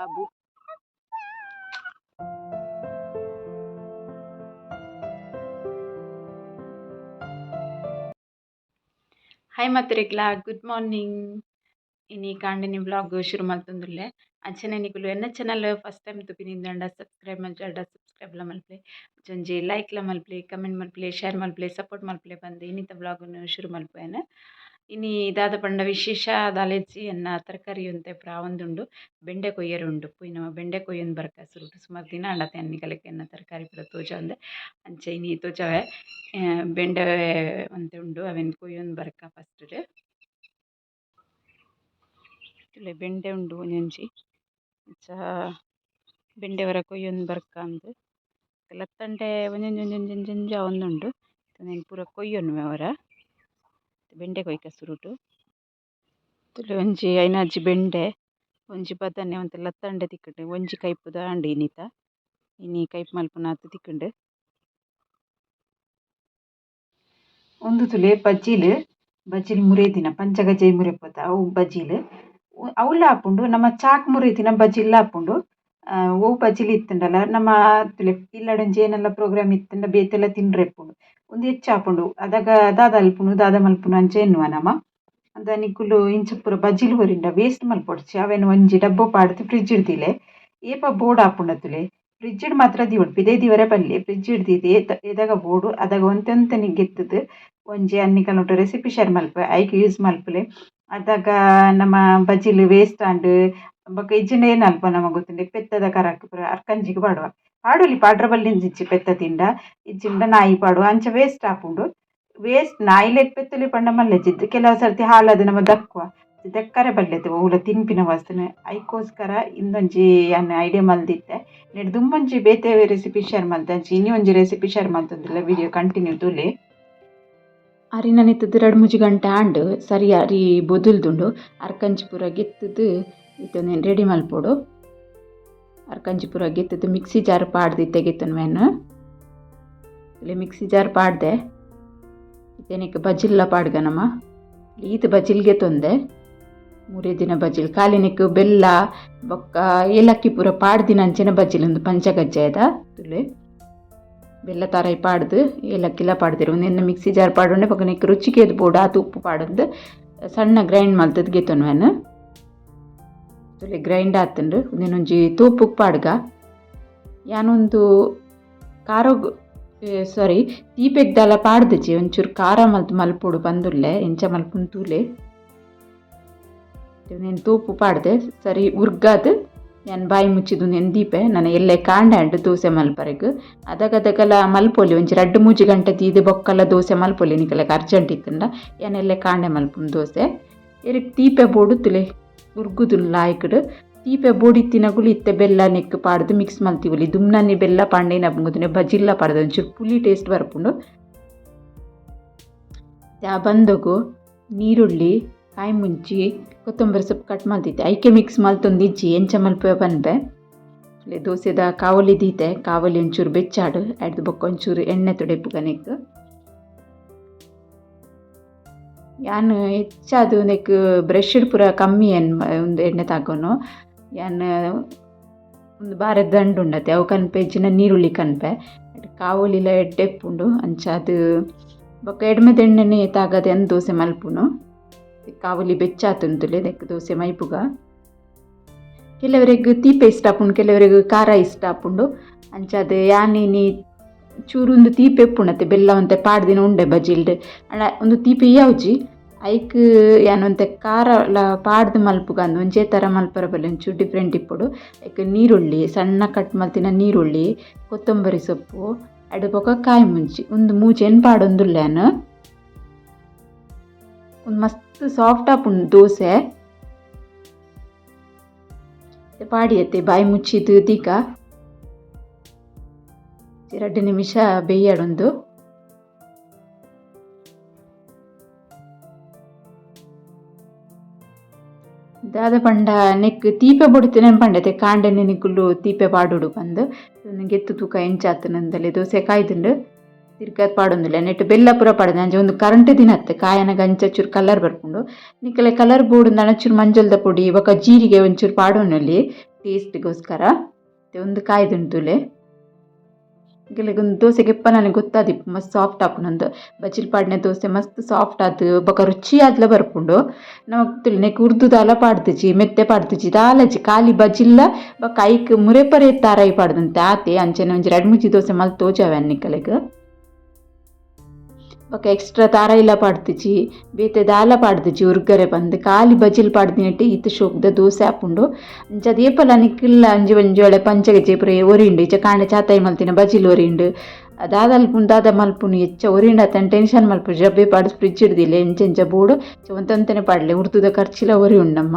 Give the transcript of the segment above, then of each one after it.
Babu hi ಮಾತ್ರೆಗ್ಲಾ good morning ಇನಿ ಕಾಂಡಿನಿ ಬ್ಲಾಗ್ ಶುರು ಮಲ್ತೊಂದುಲ್ಲೆ ಅಂಚನೆ ನಿಕುಲು ಎನ್ನ ಚಾನಲ್ ಫಸ್ಟ್ ಟೈಮ್ ತುಪಿನಿಂದಾಂಡ ಸಬ್ಸ್ಕ್ರೈಬ್ ಮಲ್ಚಾಂಡ ಸಬ್ಸ್ಕ್ರೈಬ್ಲ ಮಲ್ಪಲೆ ಒಂಜಿ ಲೈಕ್ಲ ಮಲ್ಪಲೆ ಕಮೆಂಟ್ ಮಲ್ಪಲೆ ಶೇರ್ ಮಲ್ಪಲೆ ಸಪೋರ್ಟ್ ಮಲ್ಪಲೆ ಬಂದು ಇನ್ನಿತ ಬ್ಲಾಗ್ನು ಶುರು ಮಲ್ಪುವೆನು ಇನಿ ದಾದ ಪಂಡ ವಿಶೇಷ ದಾಲೆಜ್ಜಿ ಎನ್ನ ತರಕಾರಿ ಒಂತೆ ಪ್ರಾವೊಂದುಂಡು ಬೆಂಡೆ ಕೊಯ್ಯರುಂಡು ಪುಯ್ನ ಬೆಂಡೆ ಕೊಯ್ಯೊಂದು ಬರ್ಕ ಸುರುಟು ಸುಮಾರು ದಿನ ಆಂಡತೆ ಅನ್ನಿಕಲೆಗ್ ಎನ್ನ ತರಕಾರಿ ಪೂರ ತೋಜಾಂದೆ ಅಂಚ ಇನಿ ತೋಜವೆ ಬೆಂಡೆ ಒಂತೆ ಉಂಡು. ಅವೆನ್ ಕೊಯ್ಯೊಂದು ಬರ್ಕ ಫಸ್ಟ್ ಇಲ್ಲೆ ಬೆಂಡೆ ಉಂಡು ಅಂಚ ಬೆಂಡೆ ವರ ಕೊಯ್ಯೊಂದು ಬರ್ಕ ಅಂದ್. ಲತ್ತಂಡೆ ಒಂಜೊಂಜಿ ಒಂಜೊಂಜಿ ಒಂಜೊಂಜಿ ಆವೊಂದುಂಡು ನೆನ್ ಪೂರ ಕೊಯ್ಯೊನ್ನುವೆ ವರ ಬೆಂಡೆ ಕೊಯ್ಕ ಸುರುಟು ತುಲು ಒಂಜಿ ಐನಾಜಿ ಬೆಂಡೆ, ಒಂಜಿ ಬದನೆ, ಒಂತೆ ಲತ್ತಂಡೆ ತಿಕ್ಕುಂಡು. ಒಂಜಿ ಕೈಪುದ ಆಂಡ್ ಇನಿತ ಇನಿ ಕೈಪು ಮಲ್ಪುನ ಅತ್ ತಿಕ್ಕುಂಡು. ಉಂದು ತುಲೆ ಬಜ್ಜಿಲ್ ಬಜ್ಜಿಲ್ ಮುರಿದಿನ ಪಂಚ ಗಜ್ಜೈ ಮುರಿಪುದ ಅವು ಬಜ್ಜಿಲ್ ಅವ್ಲ ಆಪುಂಡು ನಮ್ಮ ಚಾಕ್ ಮುರಿತಿನ ಬಜ್ಜಿಲ್ ಆಪುಂಡು ಒವು ಬಜ್ಜಿಲ್ ಇತ್ತುಂಡಲ, ನಮ್ಮ ತುಲೆ ಇಲ್ಲಡಂಚ ಏನೆಲ್ಲ ಪ್ರೋಗ್ರಾಮ್ ಇತ್ತುಂಡ, ಬೇತೆಲ್ಲ ತಿನ್ರೆಪ್ಪುಂಡು. ಉಂದು ಹೆಚ್ಚ ಆಪುಂಡು ಅದಾಗ ದಾದ ಅಲ್ಪುನು, ದಾದ ಮಲ್ಪುನು ಅಂಚ ಎನ್ನುವ ನಮ ಅಂದ ನಿಕುಲು ಇಂಚ ಪೂರ ಬಜಿಲ್ ಕೊರಿಂಡ ವೇಸ್ಟ್ ಮಲ್ಪೊಡ್ಚಿ ಅವೆನ್ ಒಂಜಿ ಡಬ್ಬ ಪಾಡ್ದ್ ಫ್ರಿಡ್ಜ್ ಡ್ ಏಪ ಬೋರ್ಡ್ ಆಪುಂಡತ್ತುಲೆ ತುಲೆ ಫ್ರಿಡ್ಜ್ ಮಾತ್ರ ದಿವೊಡು ಪಿದೇ ದಿವರೆ ಬಲ್ಲೆ ಫ್ರಿಡ್ಜ್ ಡ್ ದೀತೆ ಎದಾಗ ಬೋರ್ಡ್, ಅದಾಗ ಒಂತೆ ಒಂತೆನೆ ಒಂಜಿ ಒಂಜಿ ಅನ್ನಿಕಲ್ನೊಟ್ಟು ರೆಸಿಪಿ ಶೇರ್ ಮಲ್ಪ, ಐಕ್ ಯೂಸ್ ಮಲ್ಪುಲೆ. ಅದಾಗ ನಮ್ಮ ಬಜ್ಜಿಲು ವೇಸ್ಟ್ ಆಂಡ್, ಬೊಕ ಇಜ್ಜಿಂಡ ಏನ್ ಅಲ್ಪ ನಮ ಗೊತ್ತುಂಡ, ಪೆತ್ತದ ಕರಕ್ ಪೂರ ಅರ್ಕಂಜಿಗ್ ಪಾಡುವ. ಪಾಡೊಲಿ ಪಾಡ್ರೆ ಬಲ್ಲಿಂದಿಜ್ಜಿ ಪೆತ್ತ ತಿಂಡ ಇಜ್ಜಿಂಡ ನಾಯಿ ಪಾಡು ಅಂಚ ವೇಸ್ಟ್ ಆಪುಂಡು ವೇಸ್ಟ್ ನಾಯಿ ಲೆಕ್ ಪೆತ್ತೊಲಿ ಪಂಡ ಜಿದ್ದು ಕೆಲವು ಸರ್ತಿ ಹಾಲದ್ ನಮ ದಕ್ಕುವ ದಕ್ಕರೆ ಬಲ್ಲೆತ್ ಒವುಲ ತಿನ್ಪಿನ ವಸ್ತುನೆ ಐಕೋಸ್ಕರ ಇಂದೊಂಜಿ ಅನ್ನ ಐಡಿಯಾ ಮಲ್ದಿತ್ತೆ ನೆಡ್ ದುಂಬೊಂಜಿ ಬೇತೆ ರೆಸಿಪಿ ಶೇರ್ ಮಲ್ತೆ ಅಂಚಿ ಇನ್ನಿ ಒಂಜಿ ರೆಸಿಪಿ ಶೇರ್ ಮಲ್ತೊಂದುಲ್ಲೆ ವಿಡಿಯೋ ಕಂಟಿನ್ಯೂ ತೂಲೆ ಅರಿನ ನಿತ್ತುದು ಎರಡು ಮೂಜಿ ಗಂಟೆ ಆಂಡ್ ಸರಿ ಅರಿ ಬೊದುಲ್ದುಂಡು ಅರ್ಕಂಚಿ ಪೂರ ಗೆತ್ತದು ಇತ್ತೊಂದೇನು ರೆಡಿ ಮಲ್ಪೊಡು ಅರ್ಕಂಚಿ ಪೂರ ಗೆತ್ತುದು ಮಿಕ್ಸಿ ಜಾರ್ ಪಾಡ್ದು ಇತ್ತೆಗೆತ್ತುನ್ ಮೇನು ಇಲ್ಲಿ ಮಿಕ್ಸಿ ಜಾರ್ ಪಾಡ್ದೆ. ಇದೇನಕ್ಕೆ ಬಜಿಲ್ಲ ಪಾಡ್ಗನಮ್ಮ ಈತ ಬಜಿಲ್ಗೆ ತೊಂದೆ. ಮೂರೇ ದಿನ ಬಜಿಲ್. ಕಾಲಿನಿಕ್ ಬೆಲ್ಲ, ಬೊಕ್ಕ, ಏಲಕ್ಕಿ ಪೂರ ಪಾಡ್ದಿನ ಅಂಚಿನ ಬಜಿಲ್ ಒಂದು ಪಂಚಗಜ್ಜಾಯದ ತುಲೆ, ಬೆಲ್ಲ ತಾರಾಯಿ ಪಾಡ್ದು, ಏಲಕ್ಕಿಲ ಪಾಡ್ದಿರು. ನಿನ್ನ ಮಿಕ್ಸಿ ಜಾರ್ ಪಾಡೋಣ ಪಕ್ಕ ನಿಕ್ಕ ರುಚಿಗೆ ಅದು ಬೋಡ ಆತು ಉಪ್ಪು ಪಾಡಂದು, ಸಣ್ಣ ಗ್ರೈಂಡ್ ಮಲ್ತದ್ ಗೆತ್ತೊನ್ವೆನ್? ತುಲೆ ಗ್ರೈಂಡ್ ಆತುಂಡು ಒಂದೇನೊಂಜಿ ತೂಪುಕ್ ಪಾಡ್ಗ. ಯಾನೊಂದು ಕಾರಗ್ ಸಾರಿ ತೀಪೆಗ್ದಲ್ಲ ದಾಲ ಪಾಡ್ದಿಜಿ ಒಂಚೂರು ಖಾರ ಮಲ್ತು ಮಲ್ಪೊಡು ಬಂದುಲ್ಲೆ, ಎಂಚ ಮಲ್ಪುನ್ ತೂಲೆ. ಒಂದೇನು ತೂಪು ಪಾಡ್ದೆ. ಸರಿ, ಉರ್ಗಾದ್ ನಾನು ಬಾಯಿ ಮುಚ್ಚಿದ್ದು ನೆನ್ ದೀಪೆ. ನನ್ನ ಎಲ್ಲೆ ಕಾಂಡೆ ದೋಸೆ ಮಲ್ಪರೆಗ್. ಅದಗದಗಲ ಮಲ್ಪೊಲಿ, ಒಂಜಿ ರಡ್ಡ್ ಮೂಜಿ ಗಂಟೆ ತೀದು ಬೊಕ್ಕಲ ದೋಸೆ ಮಲ್ಪೊಲಿ, ನಿಕಲೆಗ್ ಅರ್ಜೆಂಟ್ ಇತ್ತಂಡ. ಏನೆಲ್ಲೇ ಕಾಂಡೆ ಮಲ್ಪುನ್ ದೋಸೆ. ಎರಿಕ್ ತೀಪೆ ಬೋಡು ಉರ್ಗುದುನ್ ಲಾಯ್ಕಡ್ ತೀಪೆ ಬೋಡಿತ್ತಿನಗುಲು ಇತ್ತೆ ಬೆಲ್ಲ ನೆಕ್ ಪಾಡ್ದು ಮಿಕ್ಸ್ ಮಲ್ತಿವುಲಿ ದುಮ್ನನಿ ಬೆಲ್ಲ ಪಾಂಡೆನ ಬುಂಗುದುನೆ ಬಜಿಲ್ಲ ಪಾಡ್ದು. ಒಂಚೂರು ಪುಲಿ ಟೇಸ್ಟ್ ಬರ್ಪುಂಡು. ದ್ಯಾ ಬಂದಗು ನೀರುಳ್ಳಿ ಕಾಯಿ ಮುಂಚಿ ಕೊತ್ತಂಬರಿ ಸೊಪ್ಪು ಕಟ್ ಮಲ್ತಿದ್ದೆ ಐಕೆ ಮಿಕ್ಸ್ ಮಲ್ತೊಂದಿಜ್ಜಿ ಎಂಚ ಮಲ್ಪೆ ಪನ್ಪೆ ದೋಸೆದ ಕಾವಲಿ ದೀತೆ. ಕಾವಲಿ ಒಂಚೂರು ಬೆಚ್ಚಾಡು. ಅಡ್ದು ಬೊಕ್ಕ ಒಂಚೂರು ಎಣ್ಣೆ ತೊಡೆಪು ಕನೆಕ್ ಯಾನ್ ಹೆಚ್ಚಾದು ನೆಕ್ ಬ್ರಷ್ಡ್ ಪೂರ ಕಮ್ಮಿ ಎನ್ ಒಂದು ಎಣ್ಣೆ ತಗೋನು ಯಾನ್ ಒಂದು ಬಾರೆ ದಂಡು ಉಂಡತೆ ಅವು ಕನ್ಪೆ ಇಜ್ಜಿನ ನೀರುಳ್ಳಿ ಕನ್ಪೆ. ಕಾವಲಿಲ ಎಡ್ಡೆಪ್ಪುಂಡು ಅಂಚ ಅದು ಬೊಕ್ಕ ಎಣ್ಣೆನೆ ತಾಗದೆ ಅಂದ್ ದೋಸೆ ಮಲ್ಪುನು. ಕಾವಲಿ ಬೆಚ್ಚಾತುಂತುಲೆ ನೆಕ್ ದೋಸೆ ಮೈಪುಗ. ಕೆಲವರಿಗೆ ತೀಪೆ ಇಷ್ಟ ಆಪುಂಡು, ಕೆಲವರಿಗೆ ಖಾರ ಇಷ್ಟ ಆಪುಂಡು. ಅಂಚಾದ್ ಯಾನಿನಿ ಚೂರೊಂದು ತೀಪೆ ಉಪ್ಪುಣತೆ ಬೆಲ್ಲ ಒಂತೆ ಪಾಡ್ದಿನ ಉಂಡೆ ಬಜಿಲ್ಡ್ ಅಣ್ಣ ಒಂದು ತೀಪೆ ಯಾವ್ಜಿ? ಐಕ್ ಏನಂತೆ ಖಾರ ಪಾಡ್ದು ಮಲ್ಪುಗಂದು ಒಂಜೇ ಥರ ಮಲ್ಪರ ಬಲ್ಲಿ ಒಂಚೂರು ಡಿಫ್ರೆಂಟ್ ಇಪ್ಪುಡು ಐಕ್ ನೀರುಳ್ಳಿ, ಸಣ್ಣ ಕಟ್ ಮಲ್ತಿನ ನೀರುಳ್ಳಿ, ಕೊತ್ತಂಬರಿ ಸೊಪ್ಪು, ಅಡ್ ಬೊಕ ಕಾಯಿ ಮುಂಚಿ. ಒಂದು ಮೂಜೆನ್ ಪಾಡೊಂದುಲ್ಲೆನ್ ಒಂದು ಮಸ್ತ್ ಸಾಫ್ಟ್ ಆಪುಂಡು ದೋಸೆ. ಪಾಡಿಯತ್ತೆ ಬಾಯಿ ಮುಚ್ಚಿದ್ದು ದೀಕ ಎರಡು ನಿಮಿಷ ಬೇಯಡೊಂದು ದಾದ ಪಂಡ, ನೆಕ್ ತೀಪೆ ಬೊಡಿತಿನ ಪಂಡತೆ ಕಾಂಡೆನೆ ನಿಕುಲು ತೀಪೆ ಪಾಡುಡು ಪಂದ್ ಗೆತ್ತು ತೂಕ ಎಂಚಾತುನಂದಲೆ ದೋಸೆ ಕಾಯ್ದುಂಡು. ತಿರ್ಗದ್ ಪಾಡೊಂದಿಲ್ಲ ನೆಟ್ ಬೆಲ್ಲ ಪೂರ ಪಾಡ್ದೆ ಒಂದು ಕರೆಂಟ್ ದಿನತ್ತೆ ಕಾಯನಗ ಅಂಚ ಚೂರು ಕಲರ್ ಬರ್ಕೊಂಡು ನಿಕ್ಕಲೆ ಕಲರ್ ಬೋಡು ನನ ಚೂರು ಮಂಜಲ್ದ ಪುಡಿ, ಇವಾಗ ಜೀರಿಗೆ ಒಂಚೂರು ಪಾಡೋನಲ್ಲಿ ಟೇಸ್ಟ್ಗೋಸ್ಕರ ಒಂದು ಕಾಯ್ದುಂಟುಲೆ. ಕೆಲಗೊಂದು ದೋಸೆಗೆ ಎಪ್ಪ ನನಗೆ ಗೊತ್ತಾದಿಪ್ಪು ಮಸ್ತ್ ಸಾಫ್ಟ್ ಆಪುಂಡು ಬಚಿಲ್ ಪಾಡ್ನೆ ದೋಸೆ ಮಸ್ತ್ ಸಾಫ್ಟ್ ಆದ್, ಬೊಕ ರುಚಿ ಆದ್ಲ ಬರ್ಪುಂಡು. ನಮಕ್ ಗೊತ್ತಿಲ್ಲ ನೆಕ್ ಉರ್ದು ದಾಲ ಪಾಡ್ದಿಜಿ ಮೆತ್ತೆ ಪಾಡ್ದಿಜಿ ದಾಲಜಿ ಖಾಲಿ ಬಜಿಲ್ಲ ಬೊಕ ಐಕ್ ಮುರೆ ಪರೆ ತಾರಾಯಿ ಪಾಡ್ದಂತೆ, ಆತೆ ಅಂಚನೆ ಒಂಜಿ ರಡ್ಡ್ ಮೂಜಿ ದೋಸೆ ಮಲ್ತ್ ತೋಜಾವೆ ಅನ್ನಿಕ್ಕಲೆಗ್ ಬೊಕ ಎಕ್ಸ್ಟ್ರಾ ತಾರಾಯಿಲ ಪಾಡ್ದಿಜಿ ಬೇತೆ ದಾಲ ಪಾಡ್ದಿಜಿ ಉರ್ಗರೆ ಪಂದ್ ಖಾಲಿ ಬಜಿಲ್ ಪಾಡ್ದಿನೈಟ್ ಈತ್ ಶೋಕುದ ದೋಸೆ ಆಪುಂಡು ಅಂಚಾದ್ ಏಪಲ ನಿಕ್ಕ್ಲ ಒಂಜಿ ಒಂಜಿ ವೇಳೆ ಪಂಚಗೆಜ್ಜೆ ಪೂರ ಒರಿಂಡು ಇಜ್ಜ ಕಾಂಡೆ ಚಾತಾಯಿ ಮಲ್ತಿನ ಬಜಿಲ್ ಒರಿಂಡು ದಾದ ಅಲ್ಪುಂಡು ದಾದ ಮಲ್ಪುನು ಎಚ್ಚ ಒರಿಂಡು ಅತ್ತನ ಟೆನ್ಷನ್ ಮಲ್ಪುಜಿ ಜಬ್ಬೆ ಪಾಡ್ದ್ ಫ್ರಿಡ್ಜ್ ಇಡ್ದಿಲ್ಲ ಎಂಚೆಂಚ ಬೋಡು ಒಂತೊಂತೆನೆ ಪಾಡ್ಲೆ ಉರ್ದುದ ಖರ್ಚಿಲ ಒರಿ ಉಂಡಮ್ಮ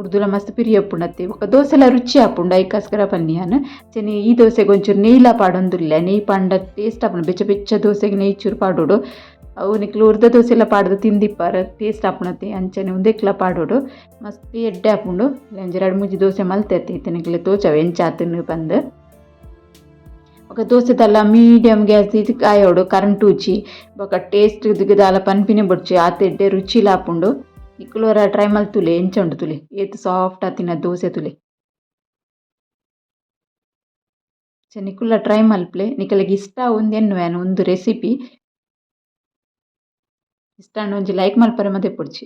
ಉರ್ದುಲ ಮಸ್ತ್ ಪಿರಿ ಆಪುಂಡತ್ತೆ ಬೊಕ ದೋಸೆಲ ರುಚಿ ಆಪುಂಡು ಐಕಸ್ಕರ ಪನ್ನಿಯಾನ್. ಚೆನಿ ಈ ದೋಸೆಗ್ ಒಂಚೂರು ನೆಯ್ಲ ಪಾಡೊಂದುಲ್ಲೆ. ನೆಯ್ ಪಾಂಡ ಟೇಸ್ಟ್ ಆಪುಂಡು ಬೆಚ್ಚ ಬೆಚ್ಚ ದೋಸೆಗ್ ನೆಯ್ ಚೂರು ಪಾಡೋಡು. ಅವು ನಿಕ್ಲು ಉರ್ದ ದೋಸೆಲ ಪಾಡ್ದು ತಿಂದಿಪ್ಪಾರ ಟೇಸ್ಟ್ ಆಪುಣತೆ ಅಂಚನೆ ಉಂದೆಕ್ಲ ಪಾಡೋಡು. ಮಸ್ತ್ ಎಡ್ಡೆ ಆಪುಂಡು ಒಂಜಿ ಮುಜ್ಜಿ ಮೂಜಿ ದೋಸೆ ಮಲ್ತೆತ್ತೆ. ಇತ್ತೆ ತೋಚವೆ. ತೋಜಾವೆ ಎಂಚ ಆತುಂಡು ಪಂದ್. ಬೊಕ ದೋಸೆದಲ್ಲ ಮೀಡಿಯಮ್ ಗ್ಯಾಸ್ ದ್ ಕಾಯೋಡು. ಕರೆಂಟ್ ಉಚ್ಚಿ ಬೊಕ ಟೇಸ್ಟ್ ದಾಲ ಪನ್ಪಿನೆ ಬೊಡ್ಚಿ. ಆತ್ ಎಡ್ಡೆ ರುಚಿಲ ಆಪುಂಡು ನಿಕ್ಲೋರ ಟ್ರೈ ಮಲ್ತುಲೆ ಎಂಚ ಉಂಡು ತುಲೆ ಏತ್ ಸಾಫ್ಟ್ ಆತಿನ ದೋಸೆ ತುಲೆ ಸೊ ನಿಕುಲ್ಲ ಟ್ರೈ ಮಲ್ಪ್ಲೆ ನಿಕಲೆಗ್ ಇಷ್ಟ ಆವೊಂದು ಎನ್ನುವೆನ ಒಂದು ರೆಸಿಪಿ ಇಷ್ಟ ಆಂಡ ಒಂಜಿ ಲೈಕ್ ಮಲ್ಪರೆ ಮಾತ ಎಪ್ಪೊಡ್ಚಿ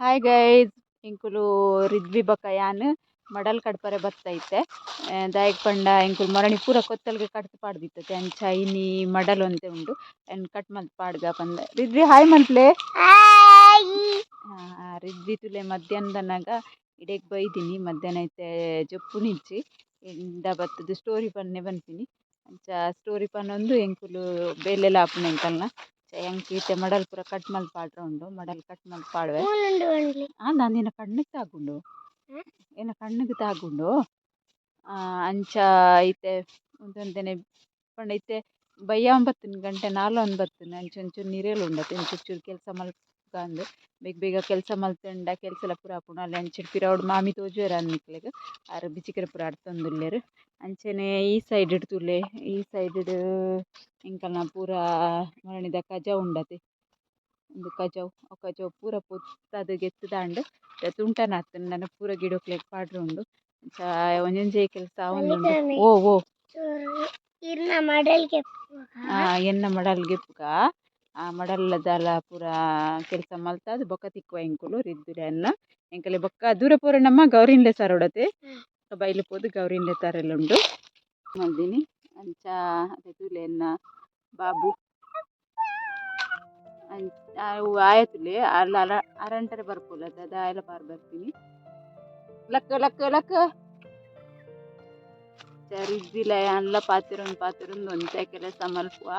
ಹಾಯ್ ಗೈಸ್ ಎಂಕುಲು ರಿದ್ವಿ ಬೊಕ ಯಾನ್ ಮಡಲ್ ಕಡ್ಪರೆ ಬತ್ತೈತೆ ದಾಯಕ್ ಪಂಡ ಎಂಕುಲು ಮೊರಣಿ ಪೂರ ಕೊತ್ತಲ್ಗೆ ಕಟ್ ಪಾಡ್ದಿತ್ತತೆ. ಅಂಚ ಐನಿ ಮಡಲ್ ಒಂತೆ ಉಂಡು. ಎನ್ ಕಟ್ ಮಲ್ತ್ ಪಾಡ್ಗ ಪಂದ. ರಿದ್ವಿ ಹಾಯ್ ಮಲ್ಪ್ಲೆ ರಿದ್ವಿ ತುಲೆ ಮಧ್ಯಾಹ್ನದನಗ ಇಡೆಗ್ ಬೈದಿನಿ. ಮಧ್ಯಾಹ್ನ ಐತೆ ಜೊಪ್ಪು ನಿಂಚಿ ಇಂದ ಬತ್ತದು ಸ್ಟೋರಿ ಪನ್ನೆ ಬಂತೀನಿ. ಅಂಚ ಸ್ಟೋರಿ ಪನೊಂದು ಎಂಕುಲು ಬೇಲೆಲ್ಲ ಆಪುಂಡು ಎಂಕಲ್ನ ಎಂಕ್ ಈತೆ ಮಡಲ್ ಪೂರ ಕಟ್ ಮಲ್ಪಾಡ್ರೆ ಉಂಡು. ಮಡಲ್ ಕಟ್ ಮಲ್ಪಾಡ್ವೆ ನಾನ್ ನಿನ್ನ ಕಣ್ಣಕ್ಕೆ ತಾಗುಂಡು. ಏನ ಕಣ್ಣಿಗೆ ತಾಗುಂಡು ಅಂಚ ಐತೆ ಉಂತೊಂತೆನೆ ಪಂಡ ಇತ್ತೆ ಬಯ್ಯಾನ್ ಬತ್ತಿನ ಗಂಟೆ ನಾಲೊಂದು ಬತ್ತಿನ ಅಂಚ ಒಂಚೂರು ಉಂಡತೆ ಉಂಡತೆ ಇಂಚುಚ್ಚೂರು ಕೆಲಸ ಮಲ್ಪುಗ ಅಂದ್, ಬೇಗ ಬೇಗ ಕೆಲಸ ಮಲ್ತಂಡ ಕೆಲಸಲ ಪೂರ ಆಪುಂಡು ಅಲ್ಲಿ ಅಂಚಿಡ್ ಪಿರವುಡು ಮಾಮಿ ತೋಜುವೆರ್ ಅನ್ನಿಕ್ಲೆಗ್ ಆರ್ ಬಿಚಿಕರೆ ಪೂರ ಅಡ್ತೊಂದುಲ್ಲೆರ್ ಅಂಚನೆ ಈ ಸೈಡ್ ಡ್ ತುಲೆ ಈ ಸೈಡ್ ಡ್ ಎಂಕಲ್ನ ಪೂರ ಮರಣಿದ ಕಜ ಉಂಡತೆ ಉಂದು ಕಜವ್ ಕಜವ್ ಪೂರ ಪೊತ್ತದು ತುಂಟನ ಆತುಂಡು ನನ ಪೂರ ಗಿಡಕ್ಲೆಗ್ ಪಾಡ್ರೆ ಉಂಡು. ಅಂಚ ಒಂಜೊಂಜೆ ಕೆಲಸ ಆವೊಂದುಂಡು ಓ ಓ. ಆ ಎನ್ನ ಮಡಲ್ ಗೆಪ್ಪುಗ? ಆ ಮಡಲ್ ದಾಲ ಪೂರ ಕೆಲಸ ಮಲ್ತಾದ್ ಬೊಕ ತಿಕ್ಕುವ ಎಂಕುಲು ರಿದ್ದುಲೆನ್ನ ಎಂಕಲೆ ಬೊಕ್ಕ ದೂರ ಪೋರಂಡಮ್ಮ ಗೌರಿನ್ಲೆ ಸರೊಡತೆ ಬೈಲು ಪೋದು ಗೌರಿನ್ಲೆ ತರೆಲುಂಡು ಮಲ್ದಿನಿ. ಅಂಚ ಅದೆ ತೂಲೆ ಎನ್ನ ಬಾಬು. ಆಯತುಲೆ ಅಲ್ಲ ಅಲ ಅರಂಟರೆ ಬರ್ಪುಲ ದಾದ ಆಯಲ ಪಾರ್ ಬರ್ಪಿನಿ ಲಕ್ಕ ಲಕ್ಕ ಲಕ್ಕ ರಿದ್ದಿಲ ಯಾನ್ಲ ಪಾತೆರೊಂದು ಪಾತೆರೊಂದು ಒಂತೆ ಕೆಲಸ ಮಲ್ಪುವ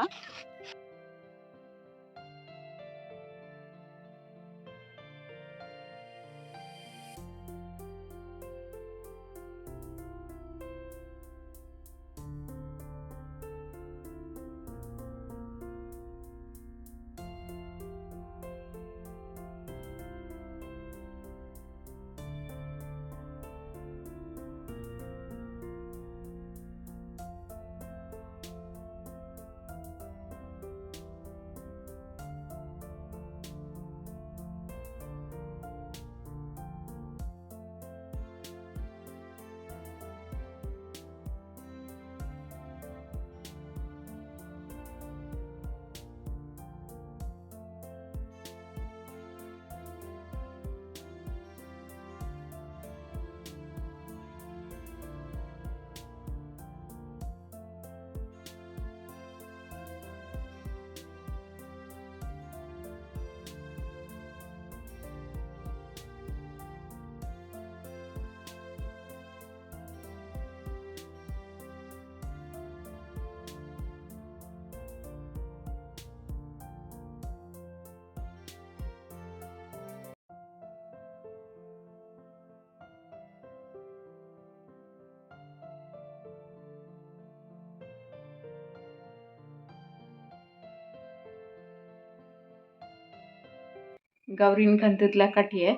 ಗೌರಿನ ಕಂತುದ್ಲ ಕಟಿಯೆ.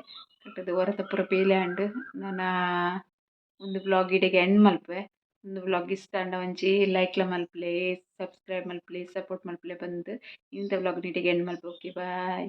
ಕಟ್ಟುದ್ ಒರತ ಪೂರ ಬೇಲೆ ಆಂಡ್. ನನ ಉಂದು ಬ್ಲಾಗ್ ಇಡೆಗ್ ಎಂಡ್ ಮಲ್ಪೆ. ಉಂದು ಬ್ಲಾಗ್ ಇಷ್ಟ ಆಂಡ ಒಂಜಿ ಲೈಕ್ಲ ಮಲ್ಪಲೆ ಸಬ್ಸ್ಕ್ರೈಬ್ ಮಲ್ಪಲೆ ಸಪೋರ್ಟ್ ಮಲ್ಪಲೆ ಪಂದ್ ಇಂತ ಬ್ಲಾಗ್ ನ್ ಇಡೆಗ್ ಎಂಡ್ ಮಲ್ಪೆ. Okay bye